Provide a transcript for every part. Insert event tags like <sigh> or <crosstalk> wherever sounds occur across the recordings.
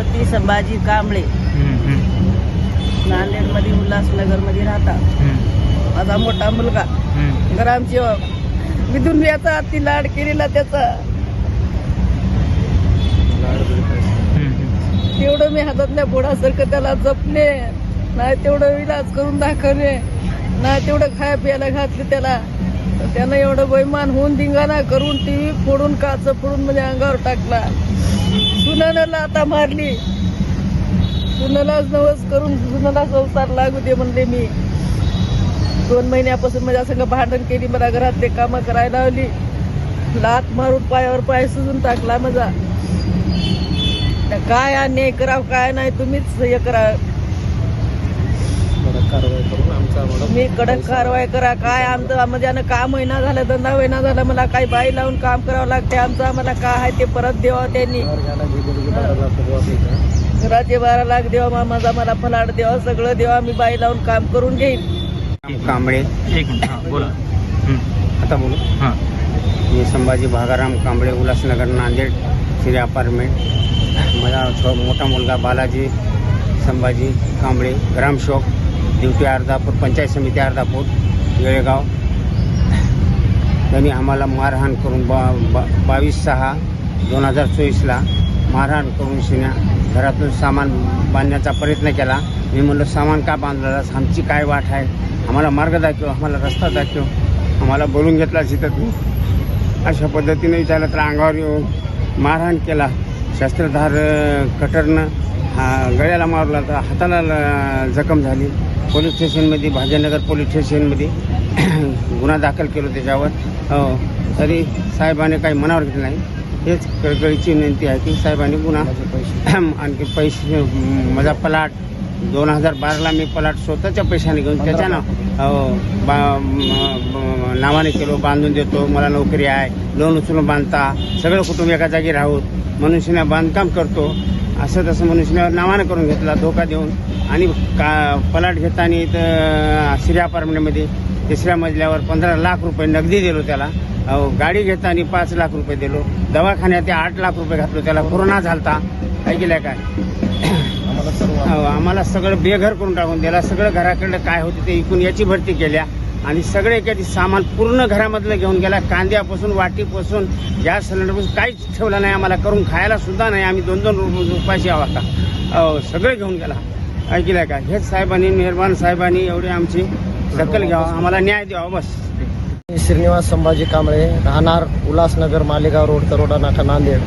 कलावती संभाजी कांबळे. नांदेडमध्ये उल्हासनगरमध्ये राहतात. माझा मोठा मुलगा. ग्रामसेवक मी दुनियाचा अति लाड केलेला त्याचा. तेवढं मी हातातल्या बोडासारखं त्याला जपले. नाही तेवढं इलाज करून दाखवले. नाही तेवढं खाया प्यायला घातले त्याला. त्यानं एवढं बैमान होऊन धिंगाणा करून टीव्ही फोडून काच फोडून म्हणजे अंगावर टाकला. सुनाला आता मारली. सुनालाच नवस करून सुनाला संसार लागू दे म्हणले मी. दोन महिन्यापासून माझ्या संग भांडण केली मला घरातले कामं करायला लावली. लात मारून पायावर पाय सुजून टाकला माझा. तर काय अन्याय करावं काय नाही तुम्हीच हे करा. मी कडक कारवाई करा. काय आमचं म्हणजे का महिना झाला धंदा महिना झाला मला काही बाई लावून काम करावं लागते. आमचं आम्हाला काय आहे ते परत द्यावा त्यांनी. घराचे बारा लाख देवा माझा मला फलाट द्यावा सगळं देवा मी बाई लावून काम करून घेईन. कांबळे. एक मिनिट हा बोला. आता बोलू? हा. मी संभाजी भागाराम कांबळे उल्हासनगर नांदेड श्री अपार्टमेंट. माझा मोठा मुलगा बालाजी संभाजी कांबळे ग्रामशोक ड्युटी अर्धापूर पंचायत समिती अर्धापूर येळेगाव त्यांनी आम्हाला मारहाण करून बा बा बावीस सहा दोन हजार चोवीसला मारहाण करून शिण्या घरातून सामान बांधण्याचा प्रयत्न केला. मी म्हणलं सामान का बांधलं? आमची काय वाट आहे? आम्हाला मार्ग दाखव आम्हाला रस्ता दाखव आम्हाला बोलून घेतला जिथं तू. अशा पद्धतीने विचारलं तर अंगावर येऊन मारहाण केला. शस्त्रधार कटरनं हा गळ्याला मारला तर हाताला जखम झाली. पोलीस स्टेशनमध्ये भाजनगर पोलीस स्टेशनमध्ये <clears throat> गुन्हा दाखल केलो त्याच्यावर. हो तरी साहेबाने काही मनावर घेतलं नाही. हेच कळकळीची विनंती आहे की साहेबांनी गुन्हा <clears throat> आणखी पैसे माझा पलाट दोन हजार बाराला मी पलाट स्वतःच्या पैशाने घेऊन त्याच्यानं हो, बा नावाने केलो बांधून देतो मला नोकरी आहे लोन उचलून बांधता सगळं कुटुंब एका जागी राहू. मनुष्याने बांधकाम करतो असं तसं मनुष्याने नावाने करून घेतला धोका देऊन. आणि का पलाट घेताना इथं सिऱ्या अपार्टमेंटमध्ये तिसऱ्या मजल्यावर पंधरा लाख रुपये नगदी दिलो त्याला. गाडी घेताना पाच लाख रुपये दिलो. दवाखान्यात ते आठ लाख रुपये घातलो. त्याला कोरोना झालता. ऐकलंय काय? अहो, आम्हाला सगळं बेघर करून टाकून दिला. सगळं घराकडलं काय होतं ते इकून याची भरती केल्या. आणि सगळे कधी सामान पूर्ण घरामधलं घेऊन गेला. कांद्यापासून वाटीपासून गॅस सिलेंडरपासून काहीच ठेवलं नाही आम्हाला. करून खायला सुद्धा नाही. आम्ही दोन दोन रुपये उपाशी आहोत का? अहो, सगळं घेऊन गेला. ऐकलं का? हेच साहेबांनी निर्माण साहेबांनी एवढी आमची दखल घ्यावा. आम्हाला न्याय द्यावा बस. श्रीनिवास संभाजी कांबळे राहणार उल्हासनगर मालेगाव रोड तरोडा नाका नांदेड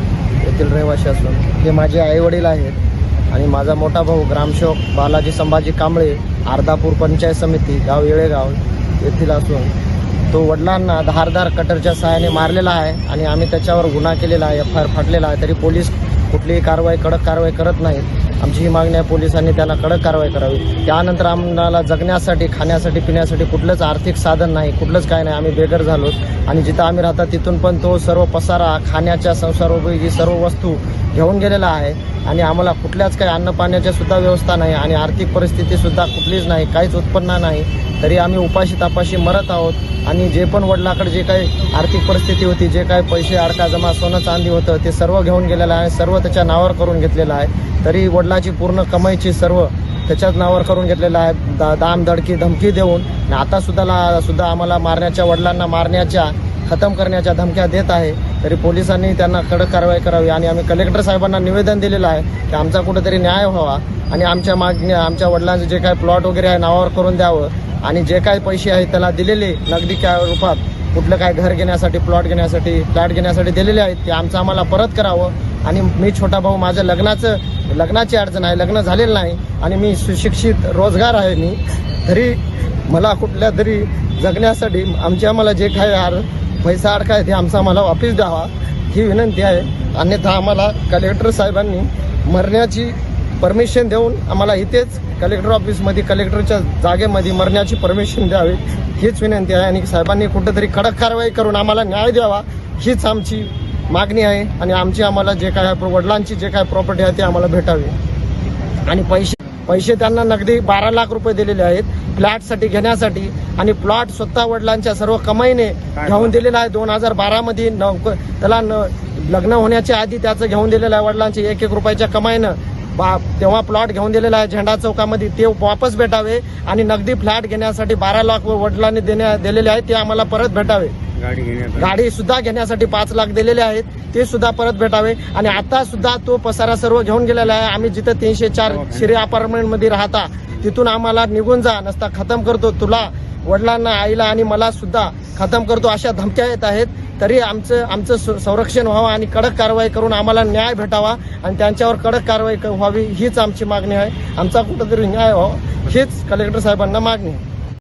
येथील रहिवासी असून. हे माझे आईवडील आहेत आणि माझा मोठा भाऊ ग्रामसेवक बालाजी संभाजी कांबळे अर्धापूर पंचायत समिती गाव येळेगाव. येथील असून तो वडिलांना धारदार कटरच्या सहाय्याने मारलेला आहे आणि आम्ही त्याच्यावर गुन्हा केलेला आहे एफ आय आर फाटलेला आहे तरी पोलीस कुठलीही कारवाई कडक कारवाई करत नाहीत आमची ही मागणी आहे पोलिसांनी त्याला कडक कारवाई करावी. त्यानंतर आम्हाला जगण्यासाठी खाण्यासाठी पिण्यासाठी कुठलंच आर्थिक साधन नाही कुठलंच काय नाही. आम्ही बेघर झालो. आणि जिथं आम्ही राहतात तिथून पण तो सर्व पसारा खाण्याच्या संसारोपयोगी सर्व वस्तू घेऊन गेलेला आहे. आणि आम्हाला कुठल्याच काही अन्न सुद्धा व्यवस्था नाही आणि आर्थिक परिस्थिती सुद्धा कुठलीच नाही काहीच उत्पन्न नाही. तरी आम्ही उपाशी तापाशी मरत आहोत आणि जे पण वडिलाकडे जे काही आर्थिक परिस्थिती होती जे काही पैसे अडका जमा सोनं चांदी होतं ते सर्व घेऊन गेलेलं आहे सर्व त्याच्या नावावर करून घेतलेलं आहे. तरी वडिलाची पूर्ण कमाईची सर्व त्याच्याच नावावर करून घेतलेलं आहे. दा दाम दडकी धमकी देऊन आतासुद्धा आता सुद्धा ला- सुद्धा आम्हाला मारण्याच्या वडिलांना मारण्याच्या खतम करण्याच्या धमक्या देत आहे. तरी पोलिसांनी त्यांना कडक कारवाई करावी आणि आम्ही कलेक्टर साहेबांना निवेदन दिलेलं आहे की आमचा कुठेतरी न्याय व्हावा आणि आमच्या मागण्या आमच्या वडिलांचे जे काही प्लॉट वगैरे आहे नावावर करून द्यावं आणि जे काही पैसे आहे त्याला दिलेले नगदी क्या रूपात कुठलं काय घर घेण्यासाठी प्लॉट घेण्यासाठी फ्लॅट घेण्यासाठी दिलेले आहेत ते आमचं आम्हाला परत करावं आणि मी छोटा भाऊ माझं लग्नाचं लग्नाची अडचण आहे लग्न झालेलं नाही आणि मी सुशिक्षित रोजगार आहे मी. तरी मला कुठल्या तरी जगण्यासाठी आमचे आम्हाला जे काय आर पैसा अडकाय ते आमचा आम्हाला वापस द्यावा ही विनंती आहे. अन्यथा आम्हाला कलेक्टर साहेबांनी मरण्याची परमिशन देऊन आम्हाला इथेच कलेक्टर ऑफिसमध्ये कलेक्टरच्या जागेमध्ये मरण्याची परमिशन द्यावी हीच विनंती आहे. आणि साहेबांनी कुठंतरी कडक कारवाई करून आम्हाला न्याय द्यावा हीच आमची मागणी आहे. आणि आमची आम्हाला जे काय वडिलांची जे काय प्रॉपर्टी आहे ते आम्हाला भेटावी. आणि पैसे पैसे त्यांना नगदी बारा लाख रुपये दिलेले आहेत. फ्लॅटसाठी घेण्यासाठी आणि प्लॉट स्वतः वडिलांच्या सर्व कमाईने घेऊन दिलेला आहे. दोन हजार बारामध्ये त्याला न लग्न होण्याच्या आधी त्याचं घेऊन दिलेलं आहे वडिलांच्या एक एक रुपयाच्या कमाईनं. बा तेव्हा प्लॉट घेऊन दिलेला आहे झेंडा चौकामध्ये. ते वापस भेटावे आणि नगदी फ्लॅट घेण्यासाठी बारा लाख वडिलांनी देण्या दिलेले आहेत ते आम्हाला परत भेटावे. गाडी सुद्धा घेण्यासाठी पाच लाख दिलेले आहेत. ते सुद्धा परत भेटावे. आणि आता सुद्धा तो पसारा सर्व घेऊन गेलेला आहे. आम्ही जिथं तीनशे चार शिरे अपार्टमेंटमध्ये राहता तिथून आम्हाला निघून जा. नसता खतम करतो तुला वडिलांना आईला आणि मला सुद्धा खतम करतो अशा धमक्या येत आहेत. तरी आमचं आमचं संरक्षण व्हावं आणि कडक कारवाई करून आम्हाला न्याय भेटावा आणि त्यांच्यावर कडक कारवाई व्हावी हीच आमची मागणी आहे. आमचा कुठंतरी न्याय व्हावा हीच कलेक्टर साहेबांना मागणी आहे.